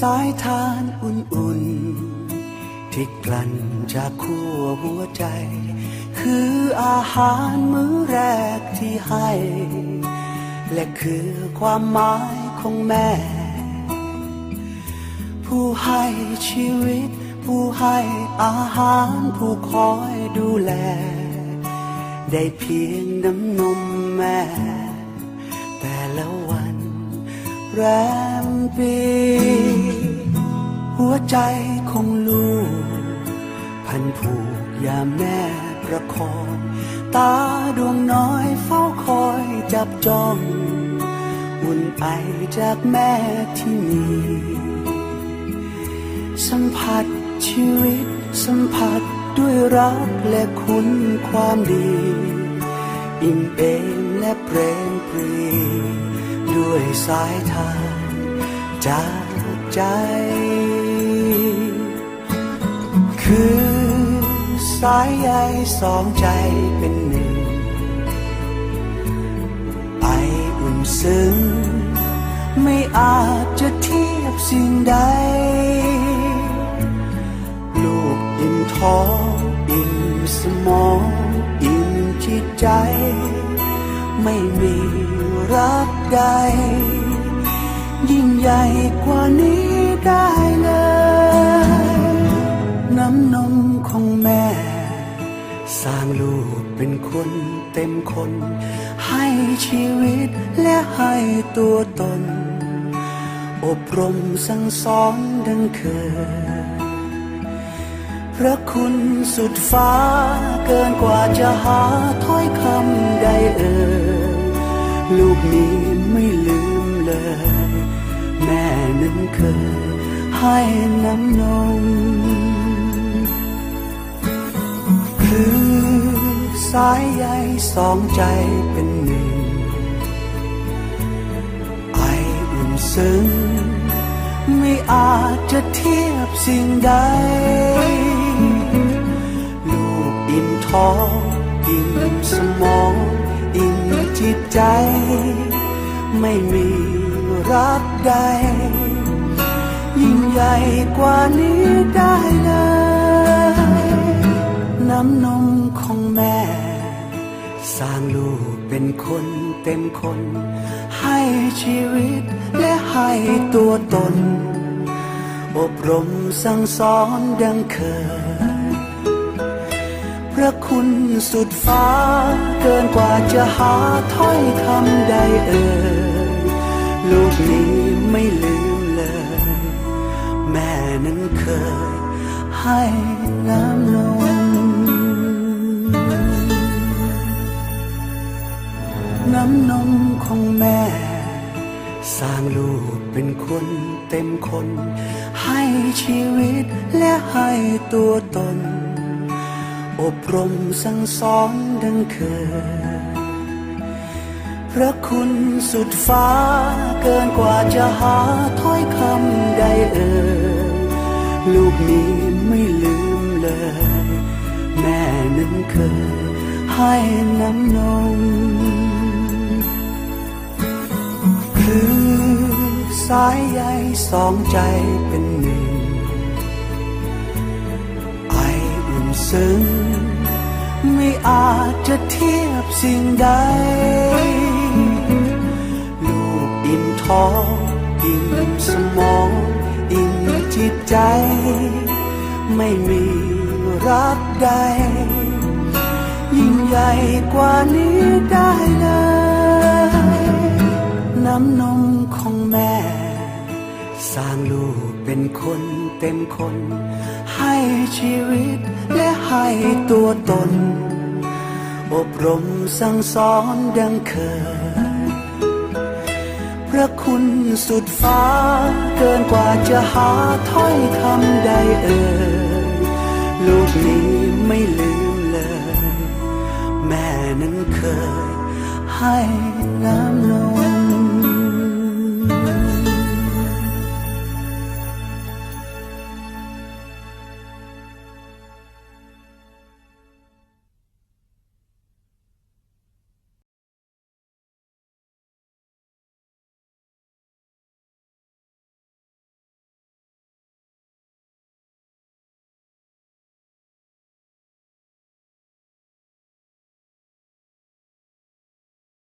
สายทานอุ่นๆ ที่กลั่นจากขั้วหัวใจ คืออาหารมื้อแรกที่ให้ และคือความหมายของแม่ ผู้ให้ชีวิต ผู้ให้อาหารผู้คอยดูแล ได้เพียงน้ำนมแม่ แต่ละวัน แรมปี หัวใจของลูก พันผูกยามแม่ประคอง ตาดวงน้อยเฝ้าคอยจับจ้องอุ่นไอจากแม่ที่มี สัมผัสชีวิตสัมผัสด้วยรักและคุณความดี อิ่มเอมและเปรมปรี ด้วยสายทานจากใจ คือสายใยสองใจเป็นหนึ่งไออุ่นซึ้ง ไม่อาจจะเทียบสิ่งใด ลูกอิ่มท้องอิ่มสมองอิ่มจิตใจ ไม่มีรักใด ยิ่งใหญ่กว่านี้ได้เลย น้ำนมของแม่ สร้างลูกเป็นคนเต็มคน ให้ชีวิตและให้ตัวตน อบรมสั่งสอนดังเคย ระคุณสุดฟ้าเกินกว่าจะหาถ้อยคำใดเอ่ยลูกนี้ไม่ลืมเลย แม่นั้นเคยให้น้ำนมคือสายใยสองใจเป็นหนึ่ง ไออุ่นซึ้งไม่อาจจะเทียบสิ่งใด ท้องอิ่มสมองอิ่มจิตใจ ไม่มีรักใด ยิ่งใหญ่กว่านี้ได้เลยน้ำนมของแม่ สร้างลูกเป็นคนเต็มคน ให้ชีวิตและให้ตัวตน อบรมสั่งสอนดังเคย ระคุณสุดฟ้า เกินกว่าจะหาถ้อยคำใดเอ่ยลูกนี้ไม่ลืมเลย แม่นั้นเคยให้น้ำนมน้ำนมของแม่ สร้างลูกเป็นคนเต็มคน ให้ชีวิตและให้ตัวตน อบรมสั่งสอนดังเคย พระคุณสุดฟ้าเกินกว่าจะหาถ้อยคำใดเอ่ยลูกนี้ไม่ลืมเลย แม่นั้นเคยให้น้ำนมคือสายใยสองใจเป็นหนึ่ง ซึ้งไม่อาจจะเทียบสิ่งใด ลูกอิ่มท้องอิ่มสมองอิ่มจิตใจ ไม่มีรักใด ยิ่งใหญ่กว่านี้ได้เลยน้ำนมของแม่ สร้างลูกเป็นคนเต็มคน ให้ชีวิต ให้ตัวตน อบรมสั่งสอนดังเคย พระคุณสุดฟ้าเกินกว่าจะหาถ้อยคำใดเอ่ยลูกนี้ไม่ลืมเลย แม่นั้นเคยให้น้ำนม